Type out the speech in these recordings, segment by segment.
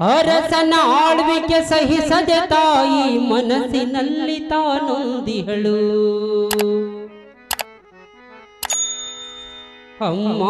ಅರಸನ ಆಳ್ವಿಕೆ ಸಹಿಸದೆ ತಾಯಿ ಮನಸ್ಸಿನಲ್ಲಿ ತಾನೊಂದಿಹಳು. ಅಮ್ಮ.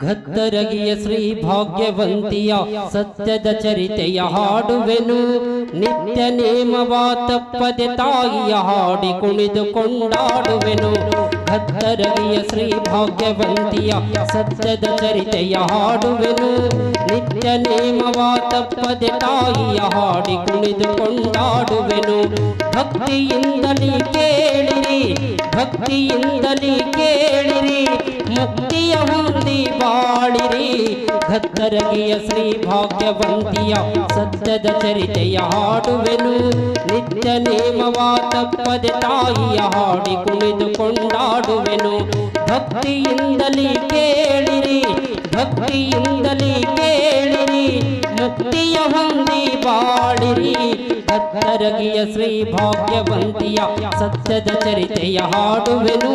ಗದ್ದರಗಿಯ ಶ್ರೀ ಭಾಗ್ಯವಂತಿಯ ಸತ್ಯದ ಚರಿತೆಯ ಹಾಡುವೆನು. ನಿತ್ಯ ನೇಮವ ತಪ್ಪದೆ ತಾಯಿಯ ಹಾಡಿ ಕುಣಿದು ಕೊಂಡಾಡುವೆನು. ಗದ್ದರಗಿಯ ಶ್ರೀ ಭಾಗ್ಯವಂತಿಯ ಸತ್ಯದ ಚರಿತೆಯ ಹಾಡುವೆನು. ನಿತ್ಯ ನೇಮವ ತಪ್ಪದೆ ತಾಯಿಯ ಹಾಡಿ ಕುಣಿದು ಕೊಂಡಾಡುವೆನು. ಭಕ್ತಿಯಿಂದಲೇ ಕೇಳಿರಿ ಭಕ್ತಿಯಿಂದಲೇ ಕೇಳಿರಿ. ಮುಕ್ತಿಯ ಹೊಂದಿ ಬಾಳಿರಿ. ಗದ್ದರಗಿಯ ಶ್ರೀ ಭಾಗ್ಯವಂತಿಯ ಸತ್ಯದ ಚರಿತೆಯ ಹಾಡುವೆನು. ನಿತ್ಯ ನೇಮವ ತಪ್ಪದೆ ತಾಯಿಯ ಹಾಡಿ ಕುಣಿದು ಕೊಂಡಾಡುವೆನು ಭಕ್ತಿಯಿಂದಲೇ ಕೇಳಿರಿ ಭಕ್ತಿಯಿಂದಲೇ ಕೇಳಿರಿ. ಮುಕ್ತಿಯ ಹೊಂದಿ ಬಾಳಿರಿ. ಭಕ್ತರಗಿಯ ಶ್ರೀ ಭಾಗ್ಯವಂತಿಯ ಸತ್ಯದ ಚರಿತೆಯ ಹಾಡುವೆನು.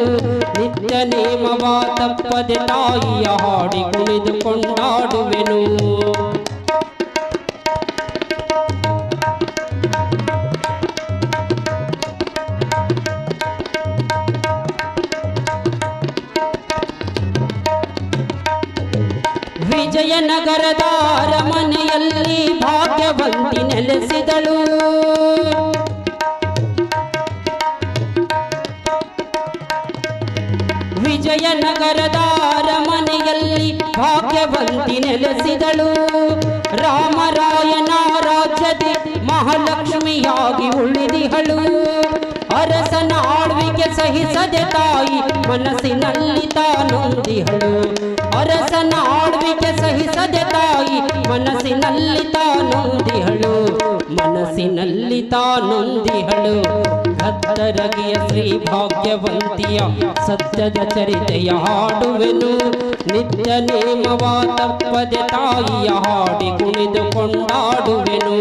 ನಿತ್ಯ ನೇಮವ ತಪ್ಪದೆ ತಾಯಿಯ ಹಾಡಿ ಕುಣಿದು ಕೊಂಡಾಡುವೆನು ವಿಜಯನಗರದ ಅರಮನೆಯಲ್ಲಿ ಭಾಗ್ಯವಂತಿ ನೆಲೆಸಿದಳು. ವಿಜಯನಗರದ ಅರಮನೆಯಲ್ಲಿ ಭಾಗ್ಯವಂತಿ ನೆಲೆಸಿದಳು. ರಾಮರಾಯನ ರಾಜ್ಯದಿ ಮಹಾಲಕ್ಷ್ಮಿಯಾಗಿ ಉಳಿದಿಹಳು. ಅರಸನ ಆಳ್ವಿಕೆ ಸಹಿಸದೆ ತಾಯಿ ಮನಸ್ಸಿನಲ್ಲಿ ತಾನೊಂದಿಹಳು. ಅರಸನ ಆಳ್ವಿಕೆ ಸಹಿಸದೆ ತಾಯಿ, ಮನಸ್ಸಿನಲ್ಲಿ ತಾನೊಂದಿಹಳು ಮನಸ್ಸಿನಲ್ಲಿ ತಾನೊಂದಿಹಳು ಭಕ್ತರಗಿಯ ಶ್ರೀ ಭಾಗ್ಯವಂತಿಯ ಸತ್ಯದ ಚರಿತೆಯ ಹಾಡುವೆನು. ನಿತ್ಯ ನೇಮವ ತಪ್ಪದೆ ತಾಯಿಯ ಹಾಡಿ ಕುಣಿದು ಕೊಂಡಾಡುವೆನು.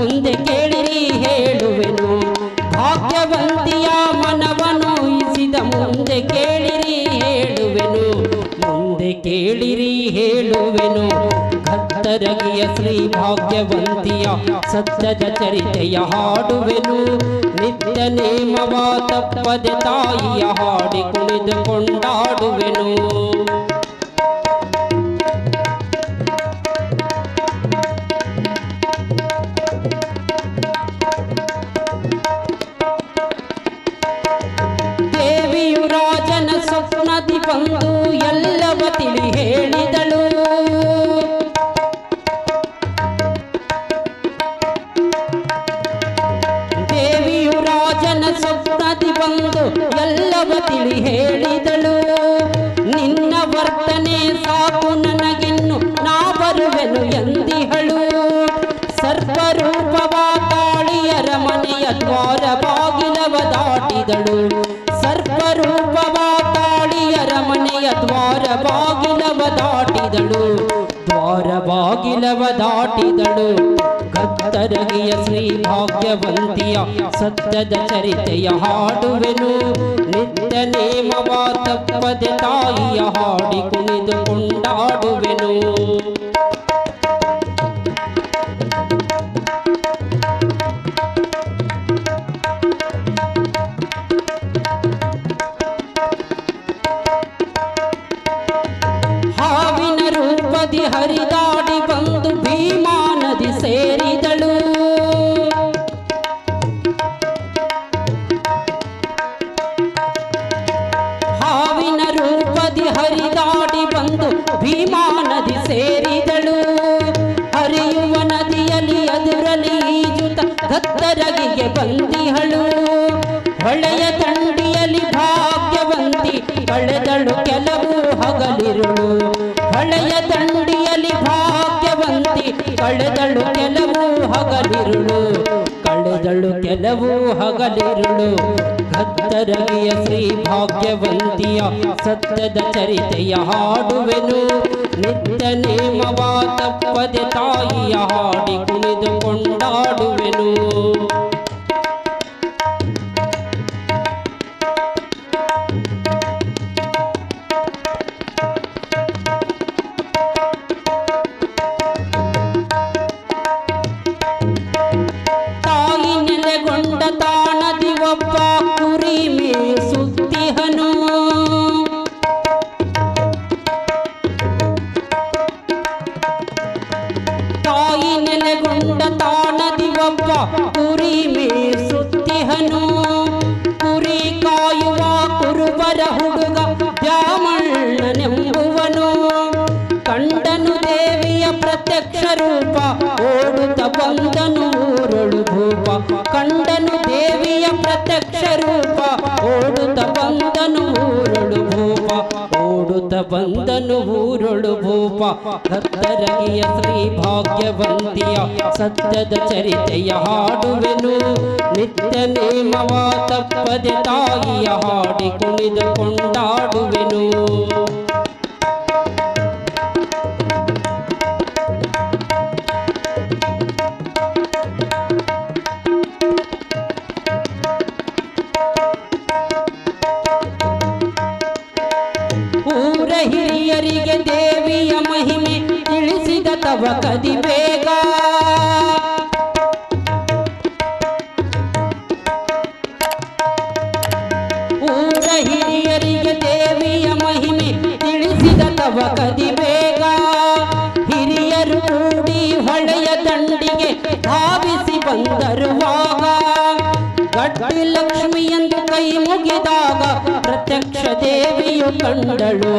ಮುಂದೆ ಕೇಳಿರಿ ಹೇಳುವೆನು. ಭಾಗ್ಯವಂತಿಯ ಮನವನು ಇಸಿದ ಮುಂದೆ ಕೇಳಿರಿ ಹೇಳುವೆನು. ಮುಂದೆ ಕೇಳಿರಿ ಹೇಳುವೆನು. ಭಕ್ತರಗಿಯ ಶ್ರೀ ಭಾಗ್ಯವಂತಿಯ ಸತ್ಯದ ಚರಿತೆಯ ಹಾಡುವೆನು. ನಿತ್ಯ ನೇಮವ ತಪ್ಪದೆ ತಾಯಿಯ ಹಾಡಿ ಕುಣಿದು ಕೊಂಡಾಡುವೆನು. বিপদ ದಾಟಿದಳು ದ್ವಾರ ಬಾಗಿಲವ ದಾಟಿದಳು. ಕತ್ತರಗಿಯ ಶ್ರೀ ಭಾಗ್ಯವಂತಿಯ ಸತ್ಯದ ಚರಿತೆಯ ಹಾಡುವೆನು. ನಿತ್ಯ ನೇಮವ ತಪ್ಪದೆ ತಾಯಿಯ ಹಾಡಿ ಕುಣಿದು ಕೊಂಡಾಡುವೆನು. ರೂಪದಿ ಹರಿದಾಡಿ ಬಂದು ಭೀಮಾ ನದಿ ಸೇರಿದಳು. ಹಾವಿನ ರೂಪದಿ ಹರಿದಾಡಿ ಬಂದು ಭೀಮಾ ನದಿ ಸೇರಿದಳು. ಹರಿಯುವ ನದಿಯಲ್ಲಿ ಎದುರಲಿ ಈಜುತ್ತ ಗತ್ತರಗಿಗೆ ಬಂದಿಹಳು. ಹೊಳೆಯ ಕಳೆದಳು ಕೆಲವು ಹಗಲಿರುಳು. ಕಳೆದಳು ಕೆಲವು ಹಗಲಿರುಳು. ಗತ್ತರಗಿಯ ಶ್ರೀ ಭಾಗ್ಯವಂತಿಯ ಸತ್ಯದ ಚರಿತೆಯ ಹಾಡುವೆನು. ನಿತ್ಯ ನೇಮವಾದ ಪದೆ ತಾಯಿಯ ಹಾಡಿ ಕುಣಿದು ಕೊಂಡಾಡುವೆನು. ಓಡುತ್ತ ಬಂದನು ಊರಳು ಭೂಪ ಕಂಡನು ದೇವಿಯ ಪ್ರತ್ಯಕ್ಷ ರೂಪ. ಓಡುತ್ತ ಬಂದನು ಊರಳು ಭೂಪ ಓಡುತ್ತ ಬಂದನು ಊರಳು ಭೂಪ ಭಕ್ತರಗಿಯ ಶ್ರೀ ಭಾಗ್ಯವಂತಿಯ ಸತ್ಯದ ಚರಿತೆಯ ಹಾಡುವೆನು. ನಿತ್ಯ ನೇಮವ ತಪ್ಪದೆ ತಾಯಿಯ ಹಾಡಿ ಕುಣಿದು ಕೊಂಡಾಡುವೆನು. ಕದಿ ಬೇಗ ಊರ ಹಿರಿಯರಿಗೆ ದೇವಿಯ ಮಹಿಮೆ ತಿಳಿಸಿದ ತವ ಕದಿ ಬೇಗ ಹಿರಿಯರು ಕೂಡಿ ಹೊಳೆಯ ದಂಡಿಗೆ ಧಾವಿಸಿ ಬಂದರುವಾಗ ಗಟ್ಟಿ ಲಕ್ಷ್ಮಿಯಂದು ಕೈ ಮುಗಿದಾಗ ಪ್ರತ್ಯಕ್ಷ ದೇವಿಯು ಕಂಡಳು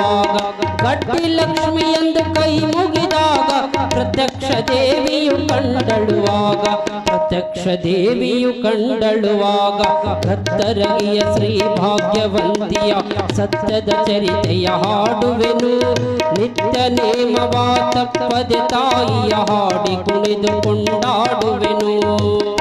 ಗಟ್ಟಿ ಲಕ್ಷ್ಮಿಯಂದು ಕೈ ಮುಗಿದಾಗ ಪ್ರತ್ಯಕ್ಷ ದೇವಿಯು ಕಂಡಳುವಾಗ, ಪ್ರತ್ಯಕ್ಷ ದೇವಿಯು ಕಂಡಳುವಾಗ ಕತ್ತರಗಿಯ ಶ್ರೀ ಭಾಗ್ಯವಂತಿಯ ಸತ್ಯದ ಚರಿತೆಯ ಹಾಡುವೆನು. ನಿತ್ಯ ನೇಮವಾದ ತಪ್ಪದೆ ತಾಯಿಯ ಹಾಡಿ ಕುಣಿದು ಕೊಂಡಾಡುವೆನು.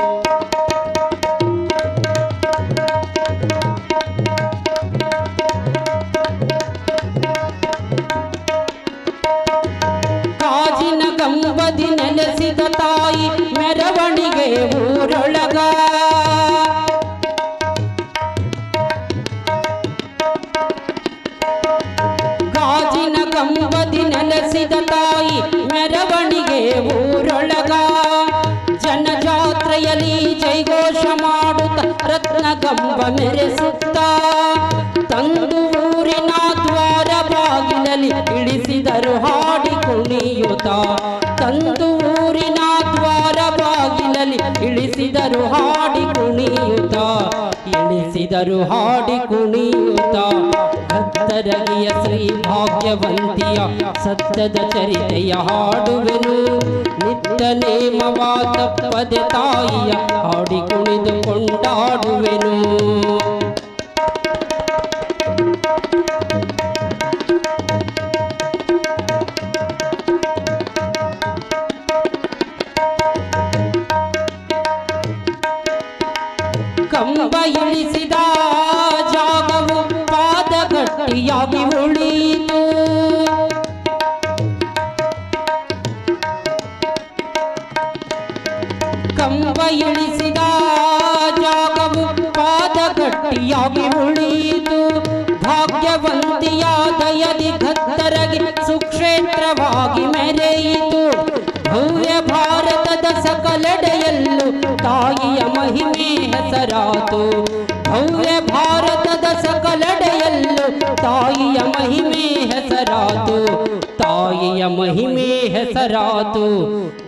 ನೆಲೆಸಿದ ತಾಯಿ ಮೆರವಣಿಗೆ ಊರೊಳಗ. ಜನಜಾತ್ರೆಯಲ್ಲಿ ಜೈಘೋಷ ಮಾಡುತ್ತ ರತ್ನ ಗಂಬ ಮೆರೆಸುತ್ತ ಇಳಿಸಿದರು ಹಾಡಿ ಕುಣಿಯುತ್ತ ಎಳಿಸಿದರು ಹಾಡಿ ಕುಣಿಯುತ್ತ. ಭಕ್ತರಗಿಯ ಶ್ರೀ ಭಾಗ್ಯವಂತಿಯ ಸತ್ಯದ ಚರಿತೆಯ ಹಾಡುವೆನು. ನಿತ್ಯ ನೇಮವಾದ ಪದೆ ತಾಯಿಯ ಹಾಡಿ ಕುಣಿದು ಕೊಂಡಾಡುವೆನು ಕಂಬಯುಳಿಸಿದ ಜಾಗವು ಪಾದ ಗಟ್ಟಿಯಾಗಿ ಉಳಿಯಿತು. ಭಾಗ್ಯವಂತಿಯ ದಯದಿ ಗತ್ತರಗಿ ಸುಕ್ಷೇತ್ರವಾಗಿ ಮೆರೆಯಿತು. ಭವ್ಯ ಭಾರತದ ಸಕಲೆಡೆಯಲ್ಲೂ ತಾಯಿಯ ಮಹಿಮೆ ಹೆಸರಾತು. ಭವ್ಯ ಭಾರತ ಮಹಿಮೆ ಹೆಸರಾತು.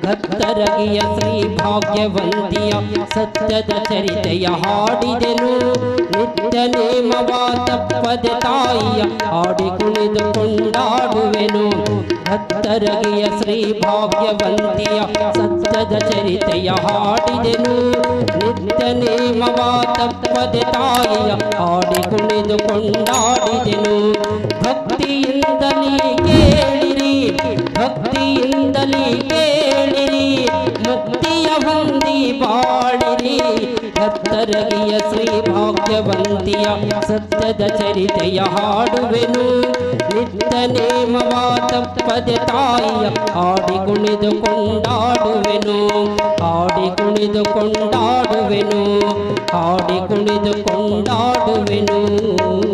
ಭಕ್ತರಗಿಯ ಶ್ರೀ ಭಾಗ್ಯವಂತಿಯ ಸತ್ಯದ ಚರಿತೆಯ ಹಾಡಿದೆನು. ನಿತ್ಯ ನೇಮವ ತಪ್ಪದ ತಾಯಿಯ ಹಾಡಿ ಕುಣಿದು ಕೊಂಡಾಡುವೆನು. ಭಕ್ತರಗಿಯ ಶ್ರೀ ಭಾಗ್ಯವಂತಿಯ ಸತ್ಯದ ಚರಿತೆಯ ಹಾಡಿದೆನು. ನಿತ್ಯ ನೇಮವ ತಪ್ಪದ ತಾಯಿಯ ಹಾಡಿ ಕುಣಿದು ಕೊಂಡಾಡಿದೆನು. ಭಕ್ತಿಯಿಂದ ಭಕ್ತಿಯಿಂದಲೇ ಕೇಳಿರಿ, ಮುಕ್ತಿಯ ಹೊಂದಿ ಬಾಳಿರಿ. ಭಕ್ತರಗಿಯ ಶ್ರೀ ಭಾಗ್ಯವಂತಿಯ ಸತ್ಯದ ಚರಿತೆಯ ಹಾಡುವೆನು. ನಿತ್ಯ ನೇಮವ ತಪ್ಪದೆ ತಾಯಿಯ ಹಾಡಿ ಕುಣಿದು ಕೊಂಡಾಡುವೆನು. ಹಾಡಿ ಕುಣಿದು ಕೊಂಡಾಡುವೆನು. ಹಾಡಿ ಕುಣಿದು ಕೊಂಡಾಡುವೆನು.